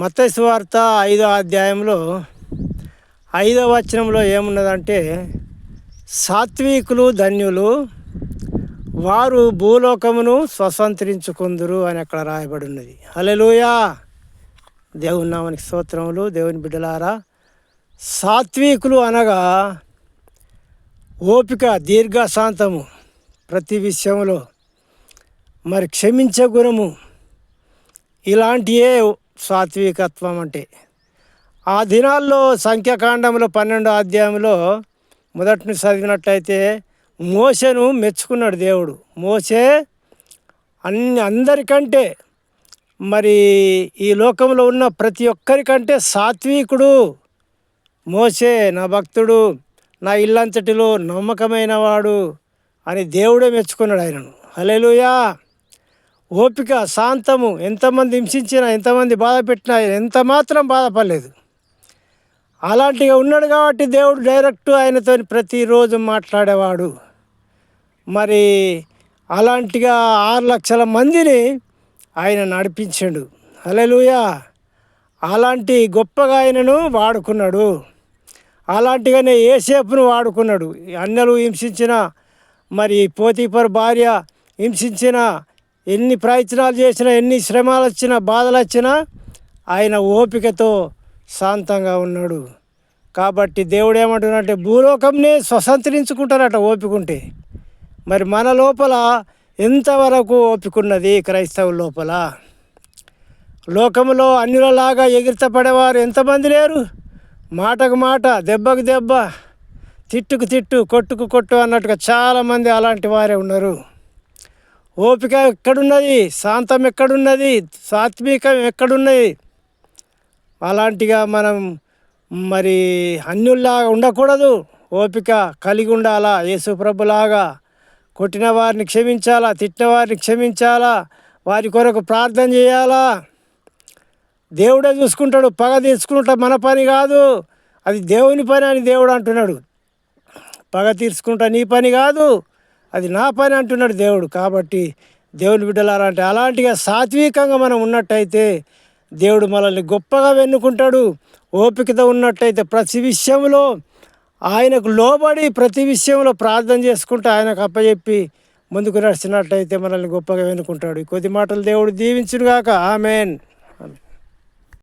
మత్తయి వార్త ఐదో అధ్యాయంలో ఐదో వచనంలో ఏమున్నదంటే సాత్వికులు ధన్యులు వారు భూలోకమును స్వతంత్రించుకుందురు అని అక్కడ రాయబడి ఉన్నది హలెలుయా దేవుని నామనికి స్తోత్రములు. దేవుని బిడ్డలారా సాత్వికులు అనగా ఓపిక దీర్ఘశాంతము ప్రతి విషయంలో. మరి క్షమించే గుణము ఇలాంటియే సాత్వికత్వం అంటే. ఆ దినాల్లో సంఖ్యాకాండంలో పన్నెండో అధ్యాయంలో మొదటిని చదివినట్లయితే మోసను మెచ్చుకున్నాడు దేవుడు. మోసే అన్ని అందరికంటే మరి ఈ లోకంలో ఉన్న ప్రతి ఒక్కరికంటే సాత్వికుడు. మోసే నా భక్తుడు నా ఇల్లంతటిలో నమ్మకమైన వాడు అని దేవుడే మెచ్చుకున్నాడు ఆయనను. హలేలుయా ఓపిక శాంతము ఎంతమంది హింసించినా ఎంతమంది బాధ పెట్టినా ఆయన ఎంత మాత్రం బాధపడలేదు. అలాంటిగా ఉన్నాడు కాబట్టి దేవుడు డైరెక్ట్ ఆయనతో ప్రతిరోజు మాట్లాడేవాడు. మరి అలాంటిగా ఆరు లక్షల మందిని ఆయన నడిపించాడు. అలెలుయా అలాంటి గొప్పగా ఆయనను వాడుకున్నాడు. అలాంటిగానే ఏసేపును వాడుకున్నాడు. అన్నలు హింసించిన మరి పోతీపర్ భార్య హింసించిన ఎన్ని ప్రయత్నాలు చేసినా ఎన్ని శ్రమలు వచ్చినా బాధలు వచ్చినా ఆయన ఓపికతో శాంతంగా ఉన్నాడు. కాబట్టి దేవుడు ఏమంటున్నాడంటే భూలోకంనే స్వతంత్రించుకుంటారట ఓపికంటే. మరి మన లోపల ఎంతవరకు ఓపికన్నది క్రైస్తవు క్రైస్తవ లోపల? లోకంలో అన్యులలాగా ఎగిరితపడేవారు ఎంతమంది లేరు? మాటకు మాట దెబ్బకు దెబ్బ తిట్టుకు తిట్టు కొట్టుకు కొట్టు అన్నట్టుగా చాలామంది అలాంటి వారే ఉన్నారు. ఓపిక ఎక్కడున్నది? శాంతం ఎక్కడున్నది? సాత్వికం ఎక్కడున్నది? అలాంటిగా మనం మరి అన్యుల్లాగా ఉండకూడదు. ఓపిక కలిగి ఉండాలా? యేసుప్రభులాగా కొట్టిన వారిని క్షమించాలా? తిట్టిన వారిని క్షమించాలా? వారి కొరకు ప్రార్థన చేయాలా? దేవుడే చూసుకుంటాడు. పగ తీర్చుకుంటా మన పని కాదు. అది దేవుని పని అని దేవుడు అంటున్నాడు. పగ తీర్చుకుంటా నీ పని కాదు. అది నా పని అంటున్నాడు దేవుడు. కాబట్టి దేవుని బిడ్డలారా అంటే అలాంటిగా సాత్వికంగా మనం ఉన్నట్టయితే దేవుడు మనల్ని గొప్పగా వెన్నుకుంటాడు. ఓపికతో ఉన్నట్టయితే ప్రతి విషయంలో ఆయనకు లోబడి ప్రతి విషయంలో ప్రార్థన చేసుకుంటూ ఆయనకు అప్పచెప్పి ముందుకు నడిచినట్టయితే మనల్ని గొప్పగా వెనుకుంటాడు ఈ కొద్ది మాటలు దేవుడు దీవించుగాక ఆమెన్.